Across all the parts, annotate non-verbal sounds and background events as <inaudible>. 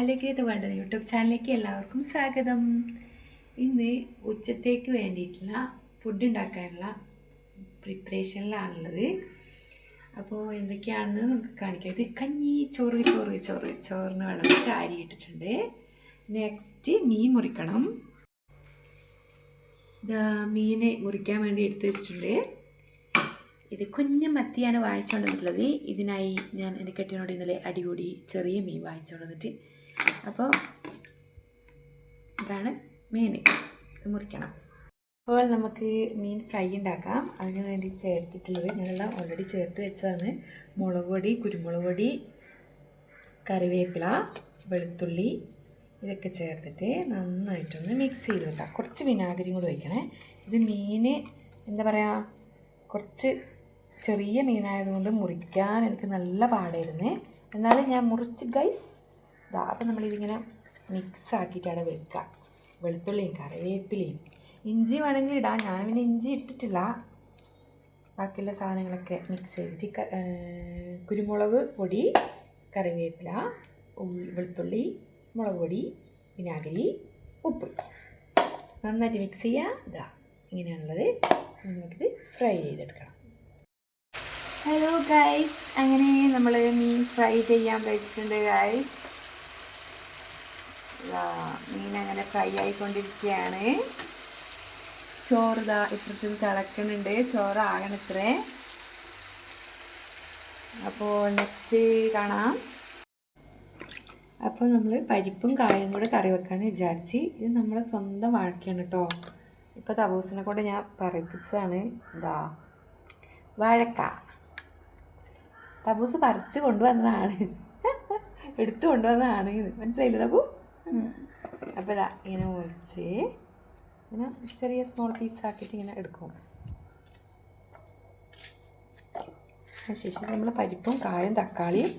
അലഗ്രത വേണ്ടത് യൂട്യൂബ് ചാനലിലേക്ക് എല്ലാവർക്കും സ്വാഗതം. ഇന്ന് ഉച്ചത്തേക്ക് വേണ്ടിയിട്ടുള്ള ഫുഡ് ഉണ്ടാക്കാനുള്ള പ്രിപ്പറേഷനിലാണുള്ളത് അപ്പോൾ എന്തൊക്കെയാണെന്ന് നമുക്ക് കാണിക്കാം ഇത് കഞ്ഞി ചോറ് ചോറ് ചോറ് ചോറിന് വെള്ളം ചാരി ഇട്ടിട്ടുണ്ട് നെക്സ്റ്റ് മീൻ മുറിക്കണം. മീനെ മുറിക്കാൻ വേണ്ടി എടുത്തു വെച്ചിട്ടുണ്ട്. ഇത് കുഞ്ഞു മത്തിയാണ് വാങ്ങിച്ചുകൊണ്ട് വന്നിട്ടുള്ളത് ഇതിനായി ഞാൻ എന്റെ കെട്ടിനോട് ഇന്നലെ അടികൂടി ചെറിയ മീൻ വാങ്ങിച്ചുകൊണ്ട് വന്നിട്ട് അപ്പോൾ ഇതാണ് മീൻ. ഇത് മുറിക്കണം. അപ്പോൾ നമുക്ക് മീൻ ഫ്രൈ ഉണ്ടാക്കാം. അതിന് വേണ്ടി ചേർത്തിട്ടുള്ളത് ഞാനെല്ലാം ഓൾറെഡി ചേർത്ത് വെച്ചതാണ്. മുളക് പൊടി കുരുമുളക് പൊടി കറിവേപ്പില വെളുത്തുള്ളി ഇതൊക്കെ ചേർത്തിട്ട് നന്നായിട്ടൊന്ന് മിക്സ് ചെയ്ത് വെക്കാം. കുറച്ച് വിനാഗിരിയും കൂടി ഒഴിക്കണേ. ഇത് മീൻ എന്താ പറയുക കുറച്ച് ചെറിയ മീനായതുകൊണ്ട് മുറിക്കാൻ എനിക്ക് നല്ല പാടായിരുന്നു. എന്നാലും ഞാൻ മുറിച്ച് ഗൈസ് അപ്പം നമ്മളിതിങ്ങനെ മിക്സ് ആക്കിയിട്ടാണ് വെക്കുക. വെളുത്തുള്ളിയും കറിവേപ്പിലയും. ഇഞ്ചി വേണമെങ്കിൽ ഇടാം. ഞാൻ പിന്നെ ഇഞ്ചി ഇട്ടിട്ടില്ല. ബാക്കിയുള്ള സാധനങ്ങളൊക്കെ മിക്സ് ചെയ്തിട്ട് കുരുമുളക് പൊടി കറിവേപ്പില ഉള്ളി വെളുത്തുള്ളി മുളക് പൊടി വിനാഗിരി ഉപ്പ്. നന്നായിട്ട് മിക്സ് ചെയ്യുക ഇതാ ഇങ്ങനെയാണുള്ളത്. നമുക്കിത് ഫ്രൈ ചെയ്തെടുക്കണം. ഹലോ ഗൈസ് അങ്ങനെ നമ്മൾ മീൻ ഫ്രൈ ചെയ്യാൻ വെച്ചിട്ടുണ്ട് ഗൈസ് മീൻ അങ്ങനെ ഫ്രൈ ആയിക്കൊണ്ടിരിക്കുകയാണ് ചോറ് ഇതാ ഇപ്പുറത്തും തിളക്കുന്നുണ്ട്. ചോറ് ആകണത്രേ അപ്പോൾ നെക്സ്റ്റ് കാണാം. അപ്പോൾ നമ്മൾ പരിപ്പും കായും കൂടെ കറി വെക്കാമെന്ന് വിചാരിച്ച് ഇത് നമ്മുടെ സ്വന്തം വാഴക്കാണ് കേട്ടോ ഇപ്പോൾ തബൂസിനെ കൂടെ ഞാൻ പറയിപ്പിച്ചതാണ് ഇതാ വാഴക്ക. തബൂസ് പറിച്ച് കൊണ്ടുവന്നതാണ്. <laughs> എടുത്തു കൊണ്ടുവന്നതാണ്. മനസ്സിലായില്ലേ തബു അപ്പോൾ ഇങ്ങനെ മുറിച്ച് ഇങ്ങനെ ചെറിയ സ്മോൾ പീസാക്കിയിട്ട് ഇങ്ങനെ എടുക്കും. അതിനുശേഷം നമ്മൾ പരിപ്പും കായും തക്കാളിയും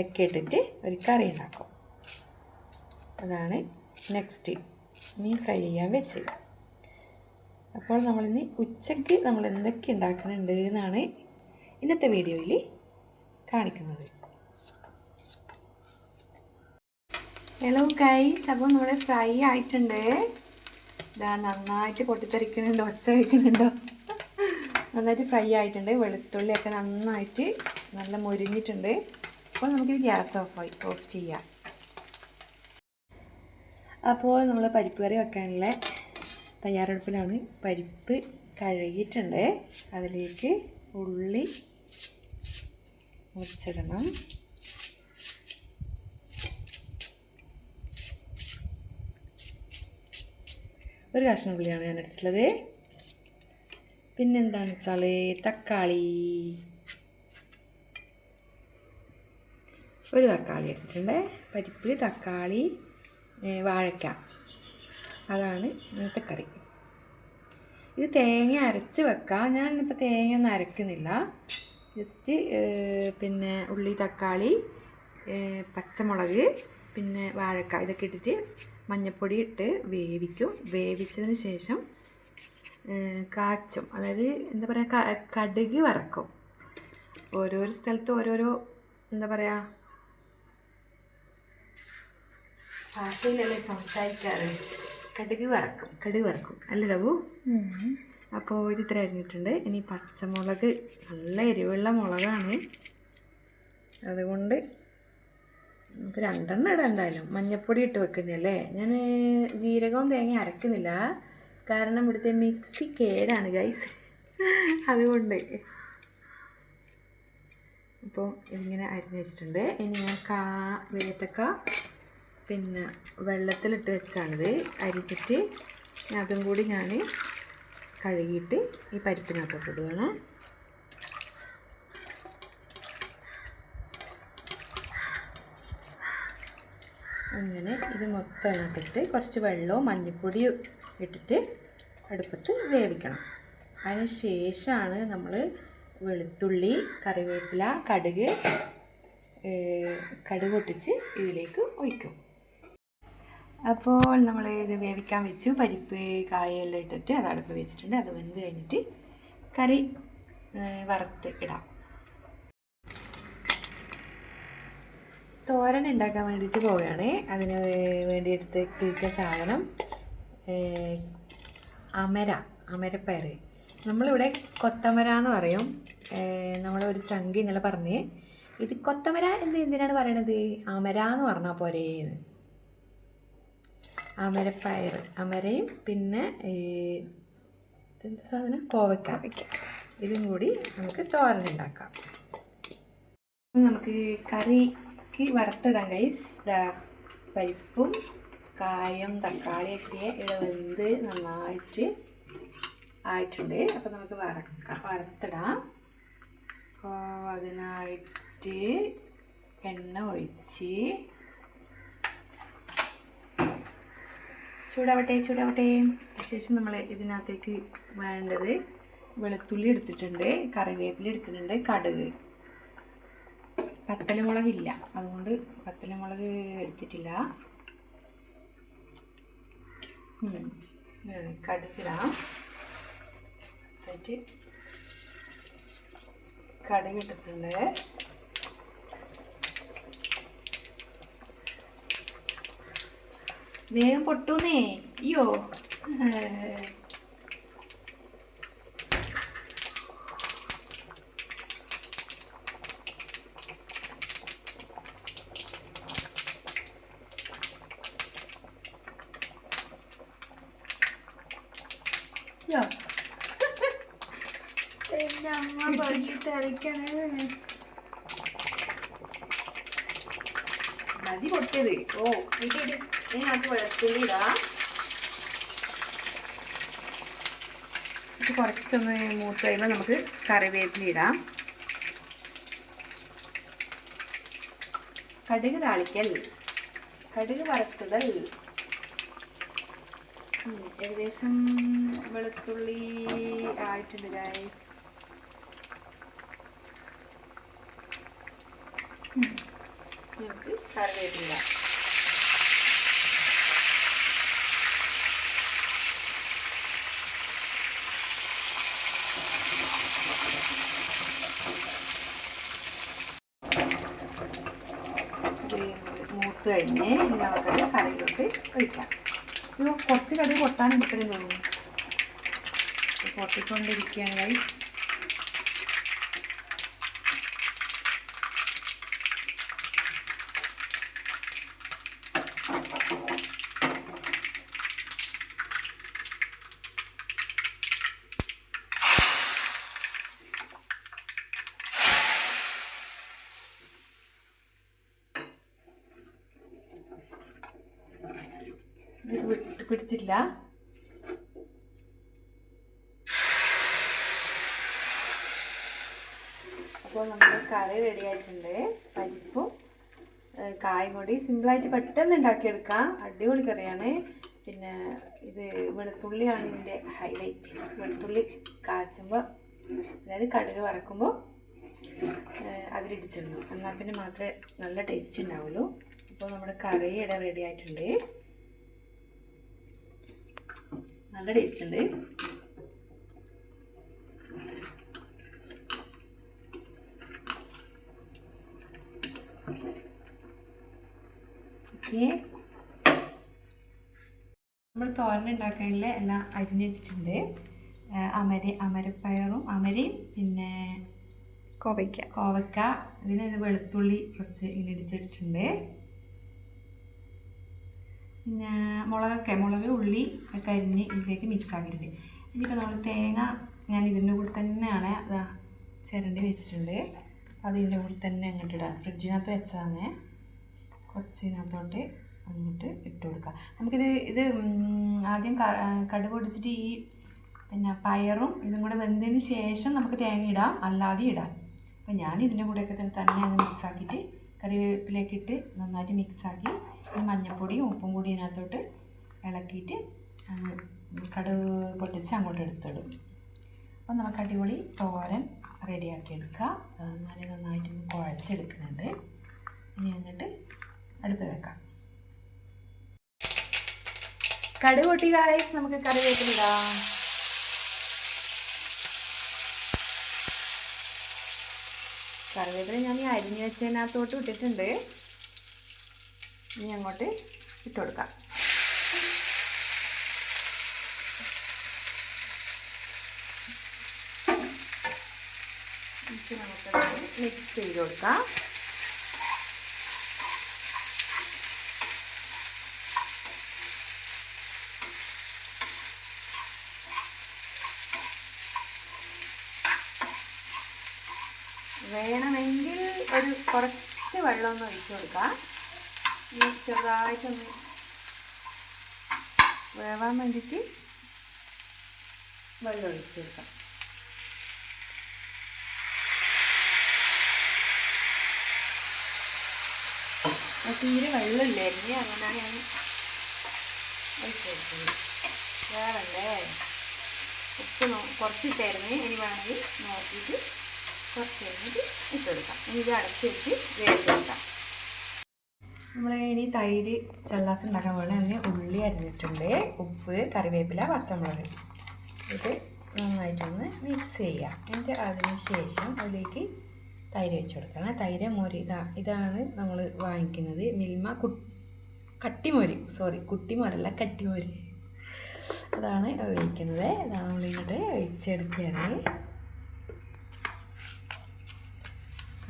ഒക്കെ ഇട്ടിട്ട് ഒരു കറി ഉണ്ടാക്കും. അതാണ് നെക്സ്റ്റ് ഇനി ഫ്രൈ ചെയ്യാൻ വെച്ചത്. അപ്പോൾ നമ്മളിന്ന് ഉച്ചയ്ക്ക് നമ്മൾ എന്തൊക്കെ ഉണ്ടാക്കുന്നുണ്ട് എന്നാണ് ഇന്നത്തെ വീഡിയോയിൽ കാണിക്കുന്നത്. ഹലോ ഗൈസ് അപ്പോൾ നമ്മുടെ ഫ്രൈ ആയിട്ടുണ്ട്. ഇതാ നന്നായിട്ട് പൊട്ടിത്തെറിക്കുന്നുണ്ടോ ഒച്ച വയ്ക്കുന്നുണ്ടോ നന്നായിട്ട് ഫ്രൈ ആയിട്ടുണ്ട്. വെളുത്തുള്ളിയൊക്കെ നന്നായിട്ട് നല്ല മുരിഞ്ഞിട്ടുണ്ട്. അപ്പോൾ നമുക്ക് ഗ്യാസ് ഓഫ് ആയി ഓഫ് ചെയ്യാം. അപ്പോൾ നമ്മൾ പരിപ്പ് കറി വെക്കാനുള്ള തയ്യാറെടുപ്പിലാണ്. പരിപ്പ് കഴുകിയിട്ടുണ്ട്. അതിലേക്ക് ഉള്ളി മുറിച്ചിടണം. ഒരു കഷ്ണം ഉള്ളിയാണ് ഞാൻ എടുത്തിട്ടുള്ളത്. പിന്നെന്താണെന്ന് വെച്ചാൽ തക്കാളി. ഒരു തക്കാളി എടുത്തിട്ടുണ്ട്. പരിപ്പ് തക്കാളി വാഴക്ക. അതാണ് ഇന്നത്തെ കറി. ഇത് തേങ്ങ അരച്ച് വെക്കാം. ഞാൻ ഇന്നിപ്പോൾ തേങ്ങ ഒന്നും അരക്കുന്നില്ല. ജസ്റ്റ് പിന്നെ ഉള്ളി തക്കാളി പച്ചമുളക് പിന്നെ വാഴക്ക ഇതൊക്കെ ഇട്ടിട്ട് മഞ്ഞൾപ്പൊടി ഇട്ട് വേവിക്കും. വേവിച്ചതിന് ശേഷം കാച്ചും. അതായത് എന്താ പറയുക കടുക് വറക്കും. ഓരോരോ സ്ഥലത്ത് ഓരോരോ എന്താ പറയുക ഭാഷയിലല്ലേ സംസാരിക്കാറ്. കടുക് വറക്കും. കടുക് വറക്കും. അല്ലേ തബു അപ്പോൾ ഇത് ഇത്ര അരിഞ്ഞിട്ടുണ്ട്. ഇനി പച്ചമുളക് നല്ല എരിവുള്ള മുളകാണ്. അതുകൊണ്ട് നമുക്ക് രണ്ടെണ്ണം ഇടാം എന്തായാലും. മഞ്ഞപ്പൊടി ഇട്ട് വെക്കുന്നല്ലേ ഞാൻ ജീരകവും തേങ്ങ അരക്കുന്നില്ല. കാരണം ഇവിടുത്തെ മിക്സി കേടാണ് ഗൈസ് അതുകൊണ്ട്. അപ്പോൾ ഇതിങ്ങനെ അരിഞ്ഞ് വെച്ചിട്ടുണ്ട്. ഇനി ഞാൻ കാ വേത്തക്ക പിന്നെ വെള്ളത്തിലിട്ട് വെച്ചാണിത്. അരിഞ്ഞിട്ട് അതും കൂടി ഞാൻ കഴുകിയിട്ട് ഈ പരിപ്പിനകത്തോട്ട് ഇടുകയാണ്. അങ്ങനെ ഇത് മൊത്തം അതിനകത്തിട്ട് കുറച്ച് വെള്ളവും മഞ്ഞൾപ്പൊടിയും ഇട്ടിട്ട് അടുപ്പത്ത് വേവിക്കണം. അതിന് ശേഷമാണ് നമ്മൾ വെളുത്തുള്ളി കറിവേപ്പില കടുക് കടുക് പൊട്ടിച്ച് ഇതിലേക്ക് ഒഴിക്കും. അപ്പോൾ നമ്മൾ ഇത് വേവിക്കാൻ വെച്ചു. പരിപ്പ് കായെല്ലാം ഇട്ടിട്ട് അത് അടുപ്പ് വെച്ചിട്ടുണ്ട്. അത് വെന്ത് കഴിഞ്ഞിട്ട് കറി വറുത്ത് ഇടാം. തോരൻ ഉണ്ടാക്കാൻ വേണ്ടിയിട്ട് പോവുകയാണ്. അതിന് വേണ്ടി എടുത്തിരിക്കുന്ന സാധനം അമര അമരപ്പയർ നമ്മളിവിടെ കൊത്തമര എന്ന് പറയും. നമ്മൾ ഒരു ചങ്കി ഇന്നലെ പറഞ്ഞ്. ഇത് കൊത്തമര എന്ന് എന്തിനാണ് പറയണത്? അമര എന്ന് പറഞ്ഞാൽ പോരേന്ന് അമരപ്പയർ അമരയും പിന്നെ ഈ സാധനം? കോവക്ക ഇതും കൂടി നമുക്ക് തോരൻ ഉണ്ടാക്കാം. നമുക്ക് കറിക്ക് വറുത്തിടാം ഗൈസ് പരിപ്പും കായും തക്കാളിയൊക്കെ ഇളവെന്ത് നന്നായിട്ട് ആയിട്ടുണ്ട്. അപ്പോൾ നമുക്ക് വറക്കാം വറുത്തിടാം. അപ്പോൾ അതിനായിട്ട് എണ്ണ ഒഴിച്ച് ചൂടാവട്ടെ ചൂടാവട്ടെ. ശേഷം നമ്മൾ ഇതിനകത്തേക്ക് വേണ്ടത് വെളുത്തുള്ളി എടുത്തിട്ടുണ്ട് കറിവേപ്പില എടുത്തിട്ടുണ്ട് കടുക്. പത്തലമുളകില്ല. അതുകൊണ്ട് പത്തലമുളക് എടുത്തിട്ടില്ല. ഉം. ഉം, കടുകിടാം. എന്നിട്ട് കടുക് ഇട്ടിട്ടുണ്ട്. വേഗം പൊട്ടൂന്നേ. അയ്യോ. എന്റെ അമ്മ പഠിച്ചിട്ട് അരക്കണേ മതി പൊട്ടിയത്. ഓ ഇത് ഇത്. ഇതിനകത്ത് വെളുത്തുള്ളി ഇടാ. ഇത് കുറച്ചൊന്ന് മൂത്ത് കഴിയുമ്പോൾ നമുക്ക് കറിവേപ്പില ഇടാം. കടുക് താളിക്കൽ. കടുക് വറുത്തതൽ. ഏകദേശം വെളുത്തുള്ളി ആയിട്ടുണ്ട് ഗൈസ് നമുക്ക് കറിവേപ്പില്ല മൂത്ത് കഴിഞ്ഞ് ഇനി നമുക്കത് കറിയിലോട്ട് ഒഴിക്കാം. കുറച്ച് കടി പൊട്ടാൻ എടുക്കലും തോന്നുന്നു പൊട്ടിക്കൊണ്ടിരിക്കുകയാണ് guys. പിടിച്ചില്ല അപ്പോൾ നമ്മുടെ കറി റെഡി ആയിട്ടുണ്ട്. പരിപ്പും കായും കൂടി സിമ്പിളായിട്ട് പെട്ടെന്ന് ഉണ്ടാക്കിയെടുക്കാം. അടിപൊളി കറിയാണ്. പിന്നെ ഇത് വെളുത്തുള്ളിയാണ് ഇതിന്റെ ഹൈലൈറ്റ് വെളുത്തുള്ളി കാച്ചുമ്പോൾ അതായത് കടുക് വറക്കുമ്പോൾ അതിലിടിച്ചിടണം. എന്നാൽ പിന്നെ മാത്രമേ നല്ല ടേസ്റ്റ് ഉണ്ടാവുള്ളൂ. അപ്പോൾ നമ്മുടെ കറി ഇവിടെ റെഡി ആയിട്ടുണ്ട്. നല്ല ടേസ്റ്റ് ഉണ്ട് ഓക്കെ. നമ്മൾ തോരൻ ഉണ്ടാക്കാനുള്ള എല്ലാം അരിഞ്ഞ് വെച്ചിട്ടുണ്ട്. അമരി അമര അമരപ്പയറും അമരയും പിന്നെ കോവയ്ക്ക. കോവയ്ക്ക ഇതിന് ഇത് വെളുത്തുള്ളി കുറച്ച് ഇങ്ങനെ ഇടിച്ചിട്ടുണ്ട് പിന്നെ മുളകൊക്കെ മുളക് ഉള്ളി ഒക്കെ അരിഞ്ഞ് ഇതിലേക്ക് മിക്സ് ആക്കിയിട്ടുണ്ട്. ഇനിയിപ്പോൾ നമ്മൾ തേങ്ങ ഞാൻ ഇതിന്റെ കൂടെ തന്നെയാണ് അതാ ചിരണ്ടി വെച്ചിട്ടുണ്ട്. അത് ഇതിന്റെ കൂടെ തന്നെ അങ്ങോട്ട് ഇടാം. ഫ്രിഡ്ജിനകത്ത് വെച്ചതാണ്. കുറച്ച് ഇതിനകത്തോട്ട് അങ്ങോട്ട് ഇട്ട് കൊടുക്കാം. നമുക്കിത് ഇത് ആദ്യം കടുക് പൊടിച്ചിട്ട് ഈ പിന്നെ പയറും ഇതും കൂടെ വെന്തതിന് ശേഷം നമുക്ക് തേങ്ങ ഇടാം. അല്ലാതെ ഇടാം. അപ്പം ഞാൻ ഇതിന്റെ കൂടെയൊക്കെ തന്നെ തന്നെ അങ്ങ് മിക്സ് ആക്കിയിട്ട് കറിവേപ്പിലേക്ക് ഇട്ട് നന്നായിട്ട് മിക്സ് ആക്കി ഈ മഞ്ഞൾപ്പൊടിയും ഉപ്പും കൂടി ഇതിനകത്തോട്ട് ഇളക്കിയിട്ട് കടുക് പൊട്ടിച്ച് അങ്ങോട്ട് എടുത്തിടും. അപ്പം നമുക്ക് അടിപൊളി തോരൻ റെഡിയാക്കി എടുക്കാം. നല്ല നന്നായിട്ട് ഒന്ന് കുഴച്ചെടുക്കുന്നുണ്ട്. ഇനി എന്നിട്ട് അടുപ്പ് വെക്കാം. കടുക് പൊട്ടി കായസ് നമുക്ക് കറി കറിവേപ്പിലിടാം കറിവേപ്പില ഞാൻ ഈ അരിഞ്ഞ് വെച്ചതിനകത്തോട്ട് ഇട്ടിട്ടുണ്ട്. ഇനി അങ്ങോട്ട് ഇട്ട് കൊടുക്കാം. മിക്സ് ചെയ്ത് കൊടുക്കാം. വേണമെങ്കിൽ ഒരു കുറച്ച് വെള്ളം ഒന്ന് ഒഴിച്ചു കൊടുക്കാം. ചെറുതായിട്ടൊന്ന് വേവാൻ വേണ്ടിയിട്ട് വെള്ളം ഒഴിച്ചു കൊടുക്കാം. തീരെ വെള്ളമില്ലായിരുന്നു അങ്ങനെയാണ് ഞാൻ ഒഴിച്ചു കൊടുത്തത് ഉപ്പ് നോ കുറച്ചിട്ടായിരുന്നു. ഇനി വേണമെങ്കിൽ നോക്കിയിട്ട് കുറച്ച് കഴിഞ്ഞിട്ട് ഇട്ട് കൊടുക്കാം. ഇനി ഇത് അടച്ചിട്ട് വെച്ച് വേവിച്ചെടുക്കാം നമ്മൾ ഇനി തൈര് ചല്ലാസ് ഉണ്ടാക്കാൻ വേണ്ടി അതിന് ഉള്ളി അരിഞ്ഞിട്ടുണ്ട്. ഉപ്പ് കറിവേപ്പില പച്ചമുളക്. ഇത് നന്നായിട്ടൊന്ന് മിക്സ് ചെയ്യാം. എന്നിട്ട് അതിന് ശേഷം അതിലേക്ക് തൈര് വെച്ച് കൊടുക്കണം. തൈര് മോര് ഇതാ ഇതാണ് നമ്മൾ വാങ്ങിക്കുന്നത്. മിൽമ കു കട്ടിമോര്. സോറി കുട്ടിമോരല്ല കട്ടിമോര്. അതാണ് ഒഴിക്കുന്നത് അതാണ് നമ്മളിങ്ങോട്ട് ഒഴിച്ചെടുക്കുകയാണ്.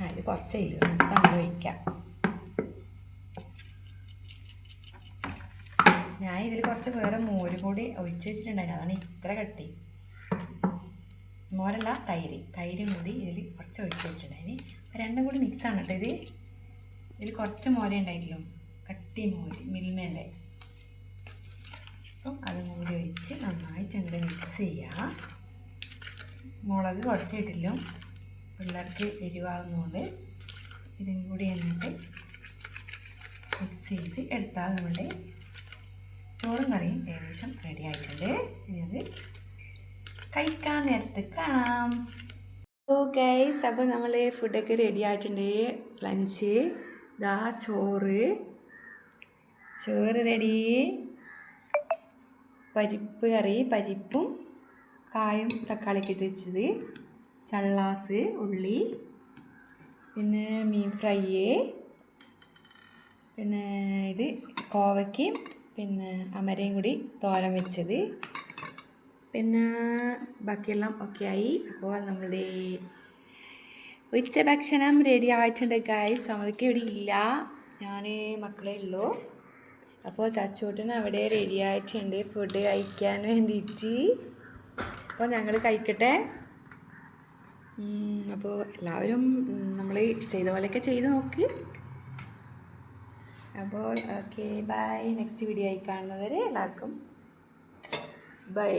അതിൽ കുറച്ചേ ഇല്ല. എന്നിട്ട് അങ്ങോട്ട് ഒഴിക്കാം. ഞാൻ ഇതിൽ കുറച്ച് വേറെ മോര് കൂടി ഒഴിച്ച് വെച്ചിട്ടുണ്ടായിരുന്നു. അതാണ് ഇത്ര കട്ടി. മോരല്ല തൈര്. തൈരും കൂടി ഇതിൽ കുറച്ച് ഒഴിച്ച് വെച്ചിട്ടുണ്ടായിരുന്നു രണ്ടും കൂടി മിക്സാണ് കേട്ടോ ഇത്. ഇതിൽ കുറച്ച് മോര ഉണ്ടായിട്ടുള്ളൂ. കട്ടി മോര് മിൽമേന്റെ അപ്പം അതും കൂടി ഒഴിച്ച് നന്നായിട്ട് അങ്ങോട്ട് മിക്സ് ചെയ്യുക മുളക് കുറച്ച് ഇട്ടില്ലോ പിള്ളേർക്ക് എരിവാകുന്നതുകൊണ്ട് ഇതും കൂടി എന്നിട്ട് മിക്സ് ചെയ്ത് എടുത്താൽ നമ്മുടെ ചോറും കറിയും ഏകദേശം റെഡി ആയിട്ടുണ്ട്. ഇനി അത് കഴിക്കാൻ നേരത്ത് കാണാം. ഓ ഗൈസ് അപ്പോൾ നമ്മൾ ഫുഡൊക്കെ റെഡി ആയിട്ടുണ്ട്. ലഞ്ച് ദാ ചോറ്. ചോറ് റെഡി പരിപ്പ് കറി പരിപ്പും കായും തക്കാളിയൊക്കെ ഇട്ട് വെച്ചത്. ചള്ളാസ് ഉള്ളി പിന്നെ മീൻ ഫ്രൈ. പിന്നെ ഇത് കോവയ്ക്കയും പിന്നെ അമരയും കൂടി തോരൻ വെച്ചത്. പിന്നെ ബാക്കിയെല്ലാം ഓക്കെ ആയി. അപ്പോൾ നമ്മളുടെ ഉച്ചഭക്ഷണം റെഡി ആയിട്ടുണ്ട് ഗായ്സ് അവർക്ക് ഇവിടെ ഇല്ല. ഞാൻ മക്കളെ ഉള്ളൂ. അപ്പോൾ തച്ചോട്ടൻ അവിടെ റെഡി ആയിട്ടുണ്ട് ഫുഡ് കഴിക്കാൻ വേണ്ടിയിട്ട് അപ്പോൾ ഞങ്ങൾ കഴിക്കട്ടെ. അപ്പോൾ എല്ലാവരും നമ്മൾ ചെയ്ത പോലെയൊക്കെ ചെയ്ത് നോക്ക്. അപ്പോൾ ഓക്കെ ബൈ നെക്സ്റ്റ് വീഡിയോ ആയി കാണുന്നവരെ എല്ലാവർക്കും ബൈ